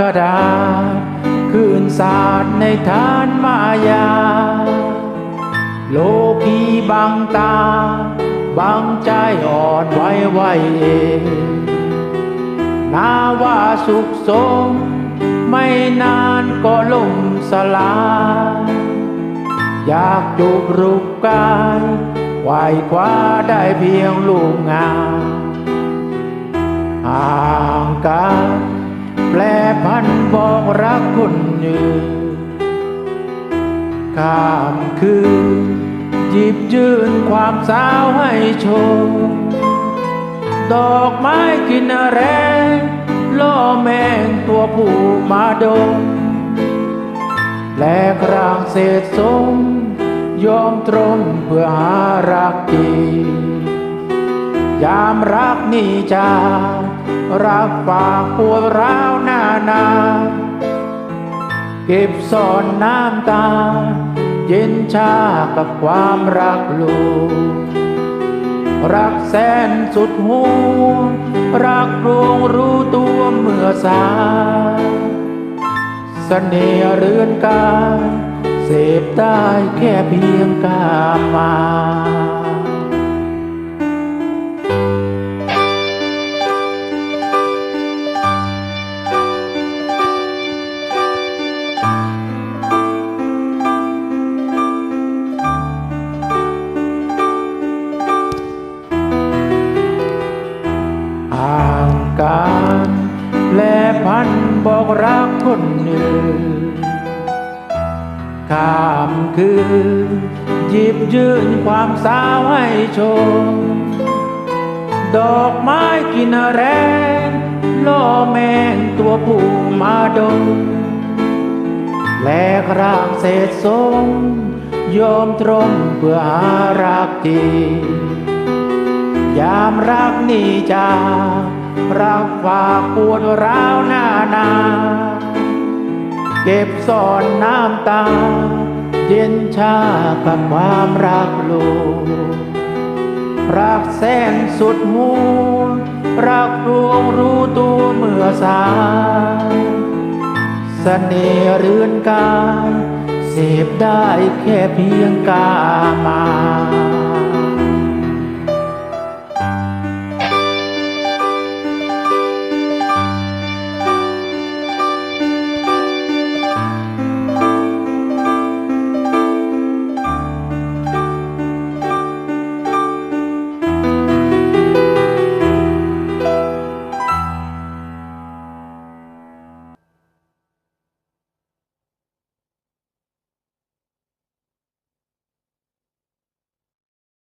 กระดาษคืนศาสตร์ในทานมายา โลกีบังตา บังใจอ่อนไหวไหวเองนาว่าสุขสม ไม่นานก็ล่มสลายอยากจูบรูปกายไหวคว้าได้เพียงลูกงามห่างกัน แปลพันบอกรักคนยืนข้ามคืนหยิบยืนความสาวให้ชม ดอกไม้กินแรงล่อแมงตัวผู้มาดม และครางเศษสมยอมตรมเพื่อหารักดียามรักนี่จา รักฝากปวดร้าวหน้านาเก็บซ่อนน้ำตา เย็นชากับความรักลูกรักแสนสุดหัวรักรวงรู้ตัวเมื่อสายเสน่ห์เรือนกายเสพได้แค่เพียงกามา พันบอกรักคนหนึ่งข้ามคืนหยิบยืนความสาวให้ชม ดอกไม้กินแรงล่อแมงตัวผู้มาดมและครางเศษสมยอมตรงเพื่อหารักจริง ยามรักนี่จารักฝากปวดร้าวหน้านา เก็บซ่อนน้ำตา เย็นชากับความรักลูกรักแสนสุดหัวรักดวงรู้ตัวเมื่อสายเสน่ห์เรือนกายเสพได้แค่เพียงกามา